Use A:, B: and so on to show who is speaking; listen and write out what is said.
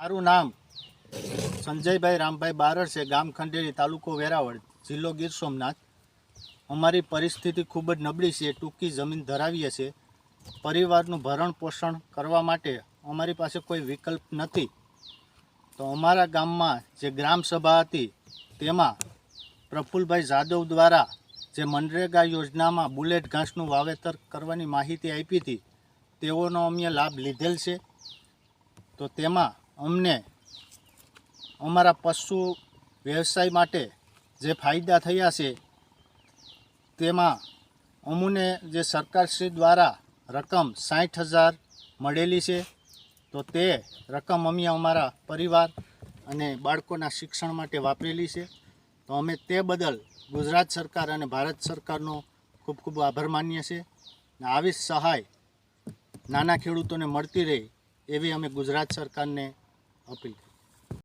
A: મારું નામ સંજયભાઈ રામભાઈ બારડ છે, ગામ ખંડેરી, તાલુકો વેરાવળ, જિલ્લો ગીર સોમનાથ. અમારી પરિસ્થિતિ ખૂબ જ નબળી છે, ટૂંકી જમીન ધરાવીએ છીએ. પરિવારનું ભરણ પોષણ કરવા માટે અમારી પાસે કોઈ વિકલ્પ નથી. તો અમારા ગામમાં જે ગ્રામ સભા હતી, તેમાં પ્રફુલભાઈ જાદવ દ્વારા જે મનરેગા યોજનામાં બુલેટ ઘાસનું વાવેતર કરવાની માહિતી આપી હતી, તેઓનો અમે લાભ લીધેલ છે. તો તેમાં અમને અમારા પશુ વ્યવસાય માટે જે ફાયદા થયા છે, તેમાં અમને જે સરકારશ્રી દ્વારા રકમ સાઠ હજાર મળેલી છે, તો તે રકમ અમે અમારા પરિવાર અને બાળકોના શિક્ષણ માટે વાપરેલી છે. તો અમે તે બદલ ગુજરાત સરકાર અને ભારત સરકારનો ખૂબ ખૂબ આભાર માનીએ છીએ. અને આવી સહાય નાના ખેડૂતોને મળતી રહે એવી અમે ગુજરાત સરકારને Апелька.